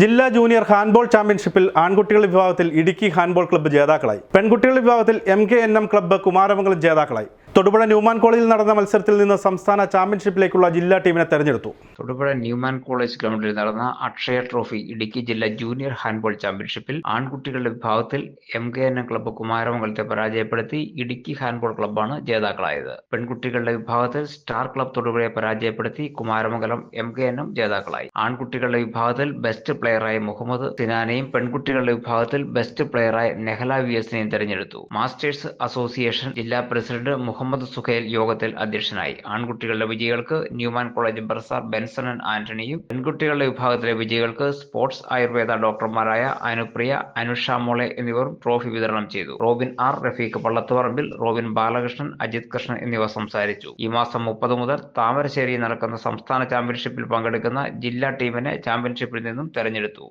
ജില്ലാ junior handball ചാമ്പ്യൻഷിപ്പിൽ ആൺകുട്ടികളുടെ വിഭാഗത്തിൽ ഇടുക്കി ഹാൻഡ്ബോൾ ക്ലബ്ബ് ജേതാക്കളായി. പെൺകുട്ടികളുടെ വിഭാഗത്തിൽ M K N M club Kumaramangalam ജേതാക്കളായി. തൊടുപുഴ ന്യൂമാൻ കോളേജിൽ നടന്ന മത്സരത്തിൽ നിന്ന് സംസ്ഥാന ചാമ്പ്യൻഷിപ്പിലേക്കുള്ള ജില്ലാ ടീമിനെ തെരഞ്ഞെടുത്തു. തൊടുപുഴ ന്യൂമാൻ കോളേജ് ഗ്രൗണ്ടിൽ നടന്ന അക്ഷയ ട്രോഫി ഇടുക്കി ജില്ലാ ജൂനിയർ ഹാൻഡ്ബോൾ ചാമ്പ്യൻഷിപ്പിൽ ആൺകുട്ടികളുടെ വിഭാഗത്തിൽ എം കെ എൻ ക്ലബ്ബ് കുമാരമംഗലത്തെ പരാജയപ്പെടുത്തി ഇടുക്കി ഹാൻഡ്ബോൾ ക്ലബ്ബാണ് ജേതാക്കളായത്. പെൺകുട്ടികളുടെ വിഭാഗത്തിൽ സ്റ്റാർ ക്ലബ് തൊടുപുഴയെ പരാജയപ്പെടുത്തി Kumaramangalam M K N M ജേതാക്കളായി. ആൺകുട്ടികളുടെ വിഭാഗത്തിൽ ബെസ്റ്റ് പ്ലെയറായ മുഹമ്മദ് സിനാനെയും പെൺകുട്ടികളുടെ വിഭാഗത്തിൽ ബെസ്റ്റ് പ്ലെയറായ നെഹല വി എസിനെയും തെരഞ്ഞെടുത്തു. മാസ്റ്റേഴ്സ് അസോസിയേഷൻ ജില്ലാ പ്രസിഡന്റ് മുഹമ്മദ് സുഹൈൽ യോഗത്തിൽ അധ്യക്ഷനായി. ആൺകുട്ടികളുടെ വിജയികൾക്ക് ന്യൂമാൻ കോളേജ് ബർസാർ ബെൻസൺ ആന്റണിയും പെൺകുട്ടികളുടെ വിഭാഗത്തിലെ വിജയികൾക്ക് സ്പോർട്സ് ആയുർവേദ ഡോക്ടർമാരായ അനുപ്രിയ അനുഷ മോളെ എന്നിവരും ട്രോഫി വിതരണം ചെയ്തു. Robin R Rafeeq Pallathuparambil Robin Balakrishnan Ajith Krishnan എന്നിവർ സംസാരിച്ചു. ഈ മാസം മുപ്പത് മുതൽ താമരശ്ശേരിയിൽ നടക്കുന്ന സംസ്ഥാന ചാമ്പ്യൻഷിപ്പിൽ പങ്കെടുക്കുന്ന ജില്ലാ ടീമിനെ ചാമ്പ്യൻഷിപ്പിൽ നിന്നും തെരഞ്ഞെടുത്തു.